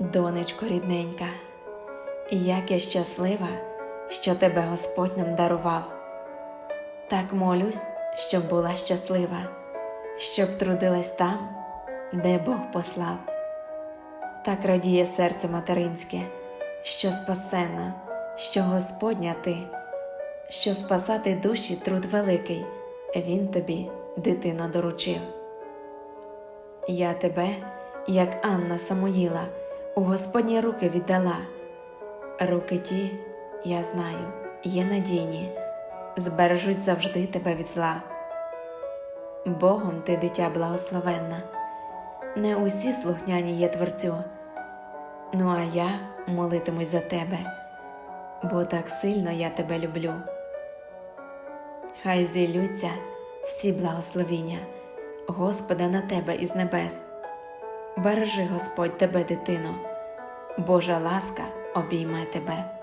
Донечко рідненька, як я щаслива, що тебе Господь нам дарував. Так молюсь, щоб була щаслива, щоб трудилась там, де Бог послав. Так радіє серце материнське, що спасена, що Господня ти, що спасати душі труд великий, Він тобі, дитино, доручив. Я тебе, як Анна Самуїла, у Господні руки віддала. Руки ті, я знаю, є надійні, збережуть завжди тебе від зла. Богом ти, дитя благословенна, не усі слухняні є Творцю. Ну а я молитимусь за тебе, бо так сильно я тебе люблю. Хай зілються всі благословіння Господа на тебе із небес. Бережи Господь тебе, дитино, Божа ласка обійме тебе.